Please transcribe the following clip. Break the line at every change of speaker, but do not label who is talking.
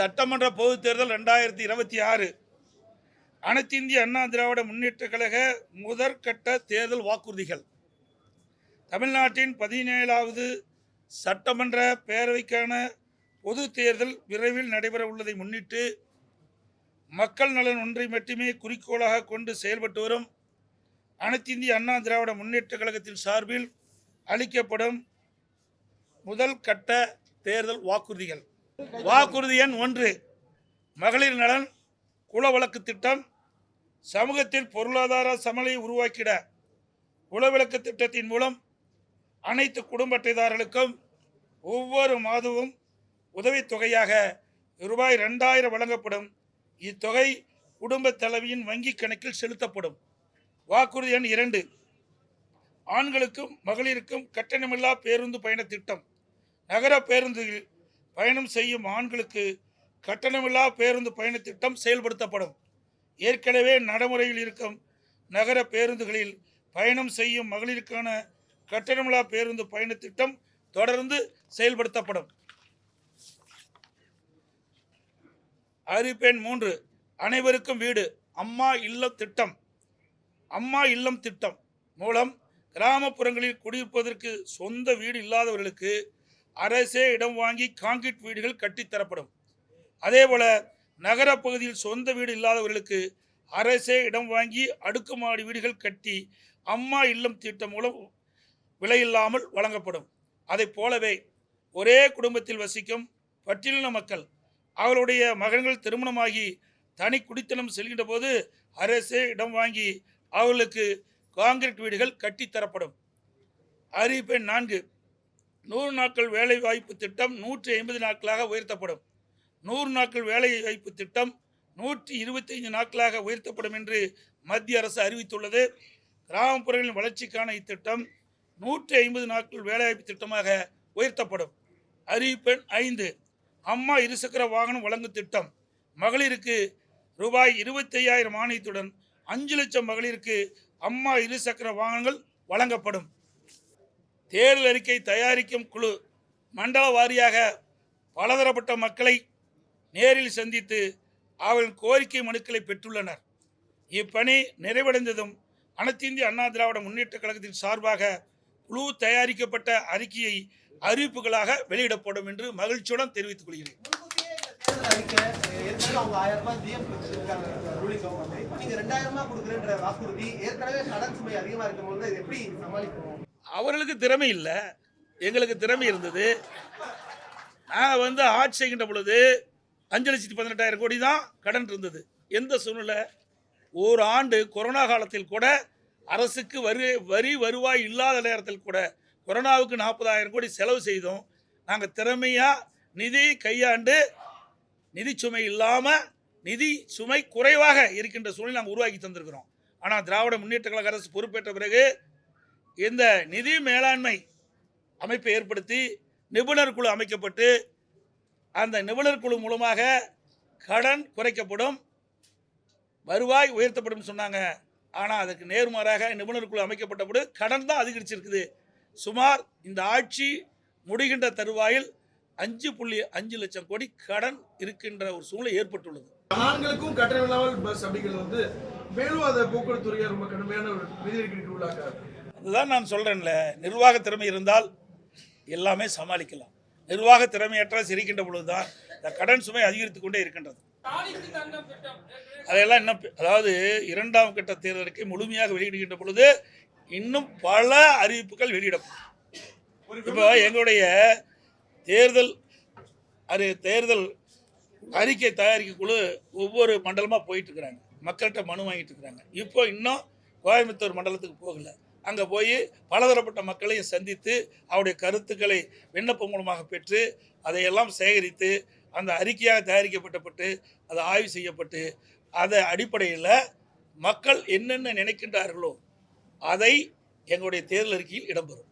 சட்டமன்ற பொதுத் தேர்தல் ரெண்டாயிரத்தி இருபத்தி ஆறு. அனைத்து இந்திய அண்ணா திராவிட முன்னேற்ற கழக முதற்கட்ட தேர்தல் வாக்குறுதிகள். தமிழ்நாட்டின் பதினேழாவது சட்டமன்ற பேரவைக்கான பொது தேர்தல் விரைவில் நடைபெற உள்ளதை முன்னிட்டு மக்கள் நலன் ஒன்றை மட்டுமே குறிக்கோளாக கொண்டு செயல்பட்டு வரும் அனைத்து இந்திய அண்ணா திராவிட முன்னேற்ற கழகத்தின் சார்பில் அளிக்கப்படும் முதல் கட்ட தேர்தல் வாக்குறுதிகள். வாக்குறுதி எண் ஒன்று மகளிர் நலன் குல வழக்கு திட்டம் சமூகத்தில் பொருளாதார சமலை உருவாக்கிட. குலவிளக்கு திட்டத்தின் மூலம் அனைத்து குடும்ப அட்டைதாரர்களுக்கும் ஒவ்வொரு மாதமும் உதவித்தொகையாக ரூபாய் ரெண்டாயிரம் வழங்கப்படும். இத்தொகை குடும்ப தலைவியின் வங்கி கணக்கில் செலுத்தப்படும். வாக்குறுதி எண் இரண்டு ஆண்களுக்கும் மகளிருக்கும் கட்டணமில்லா பேருந்து பயண திட்டம். நகர பேருந்துகளில் பயணம் செய்யும் ஆண்களுக்கு கட்டணமில்லா பேருந்து பயண திட்டம் செயல்படுத்தப்படும். ஏற்கனவே நடைமுறையில் இருக்கும் நகர பேருந்துகளில் பயணம் செய்யும் மகளிருக்கான கட்டணமில்லா பேருந்து பயண திட்டம் தொடர்ந்து செயல்படுத்தப்படும். அறிவிப்பெண் மூன்று அனைவருக்கும் வீடு அம்மா இல்லம் திட்டம். அம்மா இல்லம் திட்டம் மூலம் கிராமப்புறங்களில் குடியிருப்பதற்கு சொந்த வீடு இல்லாதவர்களுக்கு அரசே இடம் வாங்கி கான்கிரீட் வீடுகள் கட்டித்தரப்படும் அதேபோல நகரப்பகுதியில் சொந்த வீடு இல்லாதவர்களுக்கு அரசே இடம் வாங்கி அடுக்குமாடி வீடுகள் கட்டி அம்மா இல்லம் திட்டம் மூலம் விலையில்லாமல் வழங்கப்படும். அதைப் போலவே ஒரே குடும்பத்தில் வசிக்கும் பட்டியலின மக்கள் அவர்களுடைய மகன்கள் திருமணமாகி தனி குடித்தனம் செல்கின்ற போது அரசே இடம் வாங்கி அவர்களுக்கு காங்கிரீட் வீடுகள் கட்டித்தரப்படும் அறிவிப்பெண் நான்கு. நூறு நாட்கள் வேலை வாய்ப்பு திட்டம் நூற்றி ஐம்பது நாட்களாக உயர்த்தப்படும். நூறு நாட்கள் வேலை வாய்ப்பு திட்டம் நூற்றி இருபத்தைந்து நாட்களாக உயர்த்தப்படும் என்று மத்திய அரசு அறிவித்துள்ளது. கிராமப்புறங்களின் வளர்ச்சிக்கான இத்திட்டம் நூற்றி ஐம்பது நாட்கள் வேலைவாய்ப்பு திட்டமாக உயர்த்தப்படும். அறிவிப்பெண் ஐந்து. அம்மா இருசக்கர வாகனம் வழங்கும் திட்டம் மகளிருக்கு ரூபாய் இருபத்தையாயிரம் மானியத்துடன் அஞ்சு லட்சம் மகளிருக்கு அம்மா இருசக்கர வாகனங்கள் வழங்கப்படும். தேர்தல் அறிக்கை தயாரிக்கும் குழு மண்டல வாரியாக பலதரப்பட்ட மக்களை நேரில் சந்தித்து அவர்களின் கோரிக்கை மனுக்களை பெற்றுள்ளனர். இப்பணி நிறைவடைந்ததும் அனைத்து இந்திய அண்ணா திராவிட முன்னேற்ற கழகத்தின் சார்பாக குழு தயாரிக்கப்பட்ட அறிக்கையை அறிவிப்புகளாக வெளியிடப்படும் என்று மகிழ்ச்சியுடன் தெரிவித்துக் கொள்கிறேன்.
அறிக்கை, அவங்க ஆயிரம் ரூபாய் நீங்க ரெண்டாயிரம் கொடுக்குறேன்ற வாக்குறுதி ஏற்கனவே கடன் சுமை அதிகமா இருக்கும்போது இதை எப்படி சமாளிக்கணும்
அவர்களுக்கு திறமை இல்லை. எங்களுக்கு திறமை இருந்தது. நான் வந்து ஆட்சி செய்கின்ற பொழுது அஞ்சு லட்சத்தி பதினெட்டாயிரம் கோடி தான் கடன் இருந்தது. எந்த சூழ்நிலை? ஒரு ஆண்டு கொரோனா காலத்தில் கூட அரசுக்கு வரி வரி வருவாய் இல்லாத நேரத்தில் கூட கொரோனாவுக்கு நாற்பதாயிரம் கோடி செலவு செய்தோம். நாங்கள் திறமையாக நிதி கையாண்டு நிதி சுமை இல்லாமல் நிதி சுமை குறைவாக இருக்கின்ற சூழ்நிலை நாங்கள் உருவாக்கி தந்திருக்கிறோம். ஆனால் திராவிட முன்னேற்ற கழக அரசு பொறுப்பேற்ற பிறகு இந்த நிதி மேலாண்மை அமைப்பை ஏற்படுத்தி நிபுணர் குழு அமைக்கப்பட்டு அந்த நிபுணர் குழு மூலமாக கடன் குறைக்கப்படும் வருவாய் உயர்த்தப்படும் சொன்னாங்க. ஆனால் அதுக்கு நேர்மாறாக நிபுணர் குழு அமைக்கப்பட்டபோது கடன் தான் அதிகரிச்சிருக்குது. சுமார் இந்த ஆட்சி முடிகின்ற தருவாயில் அஞ்சு புள்ளி அஞ்சு லட்சம் கோடி கடன் இருக்கின்ற ஒரு சூழ்நிலை ஏற்பட்டுள்ளது.
ஆண்களுக்கும் கட்டணம் இல்லாமல் பஸ் அப்படிங்கிறது வந்து மேலும் அதை போக்குவரத்து துறையை ரொம்ப கடுமையான ஒரு நிதி உள்ளாக்கிறார்
அதுதான் நான் சொல்கிறேன்ல நிர்வாக திறமை இருந்தால் எல்லாமே சமாளிக்கலாம். நிர்வாக திறமையற்ற சிரிக்கின்ற பொழுது தான் இந்த கடன் சுமை அதிகரித்து கொண்டே இருக்கின்றது. அதையெல்லாம் இன்னும் அதாவது இரண்டாம் கட்ட தேர்தலுக்கு முழுமையாக வெளியிடுகின்ற பொழுது இன்னும் பல அறிவிப்புகள் வெளியிடப்படும். இப்போ எங்களுடைய தேர்தல் அறி தேர்தல் அறிக்கை தயாரிக்க குழு ஒவ்வொரு மண்டலமாக போயிட்டு இருக்கிறாங்க. மக்கள்கிட்ட மனு வாங்கிட்டு இருக்கிறாங்க. இப்போ இன்னும் கோயம்புத்தூர் மண்டலத்துக்கு போகலை. அங்கே போய் பலதரப்பட்ட மக்களையும் சந்தித்து அவருடைய கருத்துக்களை விண்ணப்பம் மூலமாக பெற்று அதையெல்லாம் சேகரித்து அந்த அறிக்கையாக தயாரிக்கப்பட்டப்பட்டு அது ஆய்வு செய்யப்பட்டு அதை அடிப்படையில் மக்கள் என்னென்ன நினைக்கின்றார்களோ அதை எங்களுடைய தேர்தல் அறிக்கையில் இடம்பெறும்.